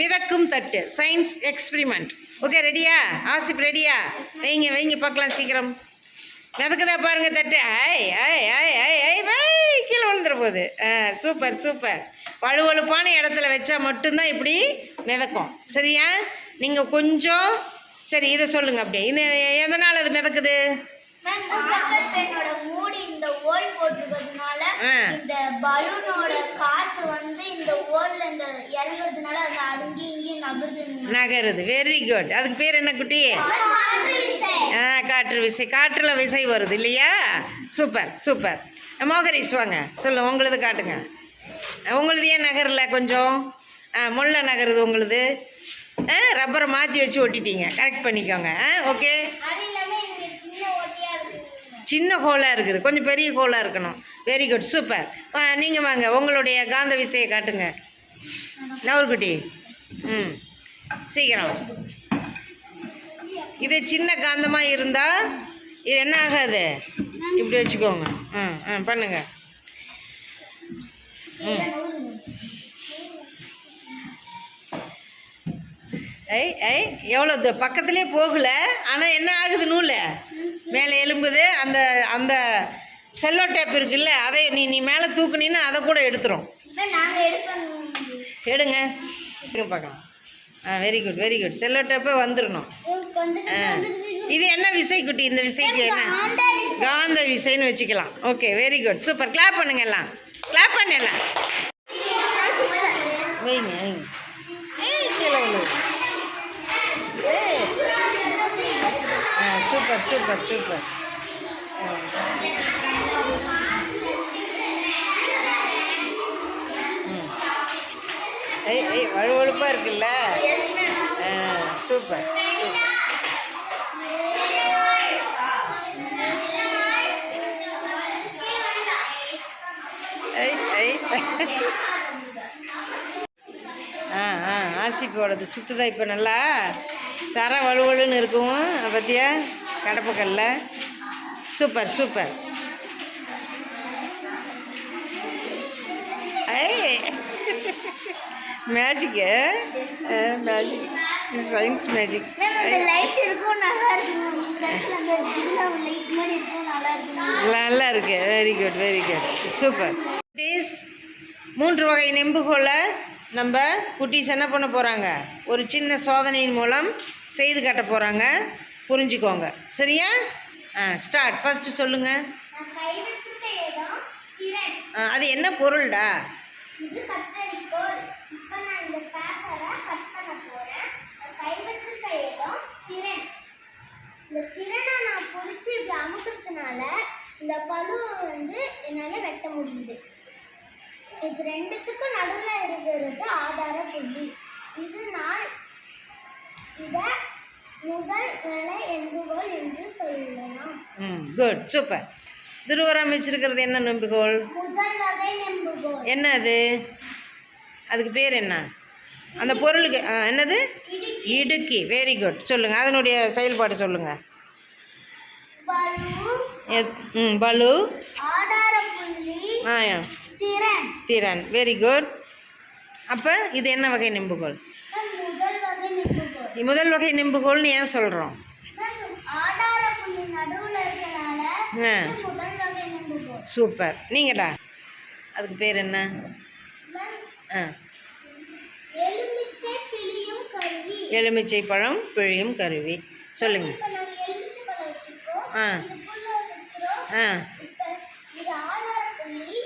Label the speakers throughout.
Speaker 1: மிதக்கும் தட்டு. Science experiment okay ரெடியா ஆசிப் ரெடியா வைங்க வைங்க பார்க்கலாம் சீக்கிரம். மிதக்குதா பாருங்க தட்டு. ஐ ஐ ஐ ஐ ஐ ஐ கீழே விழுந்துட போகுது. ஆ சூப்பர் சூப்பர். வலுவழுப்பான இடத்துல வச்சா மட்டும்தான் இப்படி மிதக்கும். சரியா? நீங்கள் கொஞ்சம் சரி இதை சொல்லுங்கள் அப்படியே. இது எதனால் அது மிதக்குது?
Speaker 2: மேம் மார்க்கர் பென்னோட மூடி இந்த ஓல் போட்டிருக்கிறதுனால
Speaker 1: ஆ.
Speaker 2: இந்த பலூனோட காத்து வந்து இந்த ஓல்ல இந்த இறங்குறதுனால அது அங்கேயும் இங்கேயும் நகருது.
Speaker 1: நகருது. வெரி குட் அதுக்கு பேர் என்ன குட்டி?
Speaker 2: காற்று விசை.
Speaker 1: ஆ காற்று விசை. காற்றுல விசை வருது இல்லையா? சூப்பர் சூப்பர் மோகரிஸ் வாங்க. சொல்லு உங்களுது காட்டுங்க. உங்களுது ஏன் நகரல கொஞ்சம்? ஆ முள்ள நகருது உங்களுது. ஆ ரப்பரை மாற்றி வச்சு ஒட்டிட்டீங்க. கரெக்ட் பண்ணிக்கோங்க. ஆ ஓகே
Speaker 2: அது இல்லாம இங்க சின்ன ஓட்டையா இருக்குங்க
Speaker 1: சின்ன ஹோலாக இருக்குது. கொஞ்சம் பெரிய ஹோலாக இருக்கணும். வெரி குட் சூப்பர் நீங்கள் வாங்க. உங்களுடைய காந்த விசையை காட்டுங்க. நவர்குட்டி. ம். சீக்கிரம். இது சின்ன காந்தமாக இருந்தால் இது என்ன ஆகாது? இப்படி வச்சுக்கோங்க. ம் ம் பண்ணுங்க. ம். ஐ ஐ எவ்வளோ தூ- பக்கத்துலேயே போகலை. ஆனால் என்ன ஆகுது நூலை மேலே எலும்புது அந்த அந்த செல்லோ டேப் இருக்குல்ல அதை நீ நீ மேலே தூக்குனீன்னா அதை கூட எடுத்துரும். எடுங்க. பார்க்கலாம். ஆ very good very good cello டேப்பே வந்துடணும். இது என்ன விசை குட்டி இந்த விசைக்கு என்ன.
Speaker 2: காந்த
Speaker 1: விசைன்னு வச்சுக்கலாம். Okay very good super clap பண்ணுங்க எல்லாம். கிளாப் பண்ணலாம் வைங்க வைங்க ஏய், கீழே விழுது ஏய். ஆ சூப்பர் சூப்பர் சூப்பர் ஏய் ஏய் வழுவழுப்பாக இருக்குல்ல? சூப்பர் சூப்பர் ஆ ஆ ஆசிப்போடது சுற்றுதா இப்போ நல்லா? தர வலுவலுன்னு இருக்கும் பற்றியா கடப்பக்கல்ல super super. Magic magic science magic
Speaker 2: நல்லா
Speaker 1: இருக்கு. Very good very good super குட்டீஸ் மூன்று வகை நெம்புகோலை நம்ம குட்டீஸ் என்ன பண்ண போகிறாங்க ஒரு சின்ன சோதனையின் மூலம் செய்து காட்ட போகிறாங்க புரிஞ்சுக்கோங்க. சரியா? ஆ ஸ்டார்ட் ஃபஸ்ட்டு சொல்லுங்கள் அது என்ன பொருள்டா?
Speaker 2: இந்த திறனை நான் பிடிச்சி இப்படி அமுக்கிறதுனால இந்த பழுவை வந்து என்னால் வெட்ட முடியுது. இது ரெண்டுத்துக்கும் நடுவில் இருக்கிறது ஆதார புள்ளி. இது நான் இதை முதல் நிலை எண்புகோல் என்று சொல்லலாம்.
Speaker 1: ம் குட் சூப்பர் திருவரம் அமைச்சிருக்கிறது என்ன நெம்புகோல்?
Speaker 2: முதல் வகை நெம்புகோல்.
Speaker 1: என்ன அது அதுக்கு பேர் என்ன? அந்த பொருளுக்கு ஆ, என்னது?
Speaker 2: இடுக்கி.
Speaker 1: வெரி குட் சொல்லுங்கள் அதனுடைய செயல்பாடு சொல்லுங்கள் எத் ம் பலு
Speaker 2: புள்ளி.
Speaker 1: ஆ
Speaker 2: திறன்.
Speaker 1: திறன். வெரி குட் அப்போ இது என்ன வகை நெம்புகோல்?
Speaker 2: முதல் வகை
Speaker 1: நெம்புகோல்னு ஏன் சொல்கிறோம் சூப்பர். நீங்கடா. அதுக்கு பேர் என்ன? ஆ.
Speaker 2: எலுமிச்சை
Speaker 1: பழம் பிழியும் கருவி.
Speaker 2: வச்சிருக்கோம்.
Speaker 1: ஆ. ஆ.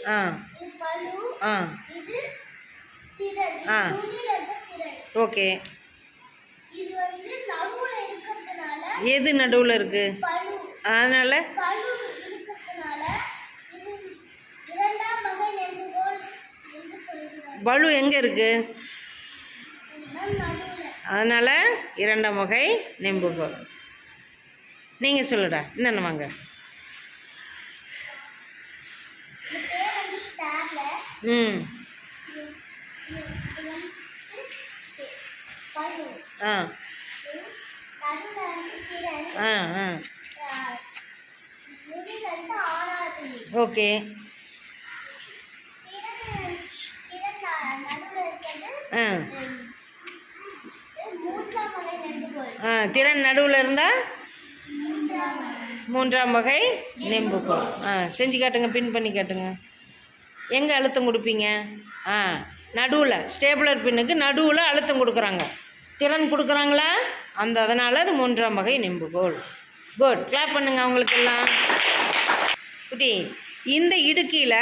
Speaker 1: ஆ. ஆ. ஆ. ஓகே
Speaker 2: இது வந்து நடுவுல இருக்கிறதுனால
Speaker 1: எது நடுவில் இருக்குது அதனால்? பலு எங்கே இருக்குது அதனால் இரண்டாம் வகை நெம்புகோல். நீங்கள் சொல்லுடா என்னென்ன வாங்க. ம். ஆ. ஆ ஆ. ஓகே. ஆ.
Speaker 2: உம்,
Speaker 1: திறன் நடுவில் இருந்தால் மூன்றாம் வகை. நெம்புகோல் ஆ செஞ்சு காட்டுங்க பின் பண்ணி காட்டுங்க. எங்கே அழுத்தம் கொடுப்பீங்க? ஆ நடுவில். ஸ்டேபிளர் பின்னுக்கு நடுவில் அழுத்தம் கொடுக்குறாங்க. திறன் கொடுக்குறாங்களா? அந்த அதனால் அது மூன்றாம் வகை நெம்புகோல் குட் கிளாப் பண்ணுங்க அவங்களுக்கெல்லாம். குட்டி இந்த இடுக்கியில்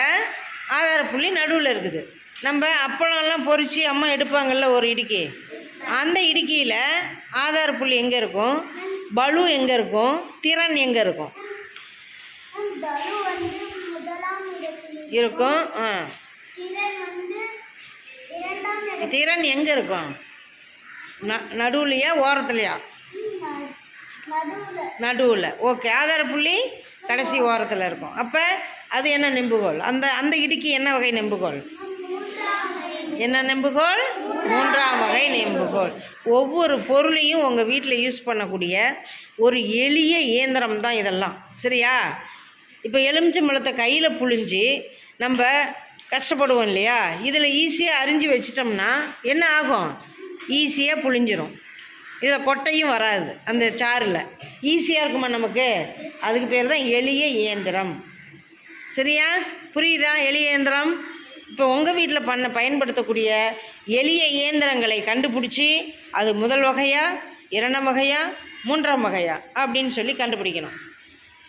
Speaker 1: ஆதார புள்ளி நடுவில் இருக்குது. நம்ம அப்பளம்லாம் பொரித்து அம்மா எடுப்பாங்கல்ல ஒரு இடுக்கி. அந்த இடுக்கியில் ஆதார புள்ளி எங்கே இருக்கும்? பலு எங்கே இருக்கும்? திறன் எங்கே இருக்கும்? இருக்கும். ஆ.
Speaker 2: திறன்
Speaker 1: எங்கே இருக்கும்? ந நடுவுலையா ஓரத்துலையா? நடுவில். ஓகே ஆதார புள்ளி கடைசி ஓரத்தில் இருக்கும். அப்போ அது என்ன நெம்புகோல் அந்த அந்த இடுக்கு என்ன வகை நெம்புகோல் என்ன நெம்புகோல் மூன்றாம் வகை நெம்புகோல் ஒவ்வொரு பொருளையும் உங்கள் வீட்டில் யூஸ் பண்ணக்கூடிய ஒரு எளிய இயந்திரம் தான் இதெல்லாம். சரியா? இப்போ எலுமிச்சம்பழத்தை கையில் புழிஞ்சு நம்ம கஷ்டப்படுவோம் இல்லையா? இதில் ஈஸியாக அரிஞ்சு வச்சிட்டோம்னா என்ன ஆகும்? ஈஸியாக புழிஞ்சிரும். இதில் கொட்டையும் வராது அந்த சாறில். ஈஸியாக இருக்குமா நமக்கு? அதுக்கு பேர் தான் எளிய இயந்திரம். சரியா? புரியுதா? எளிய இயந்திரம்? இப்போ உங்கள் வீட்டில் பண்ண பயன்படுத்தக்கூடிய எளிய இயந்திரங்களை கண்டுபிடிச்சி அது முதல் வகையா இரண்டாம் வகையா மூன்றாம் வகையா அப்படின்னு சொல்லி கண்டுபிடிக்கணும்.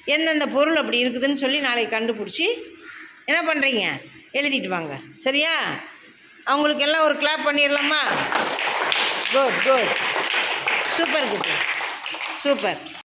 Speaker 1: எந்தெந்த பொருள் அப்படி இருக்குதுன்னு சொல்லி நாளைக்கு கண்டுபிடிச்சி என்ன பண்ணுறீங்க எழுதிட்டு வாங்க. சரியா? அவங்களுக்கு எல்லாம் ஒரு கிளாப் பண்ணிடலாமா good good super good super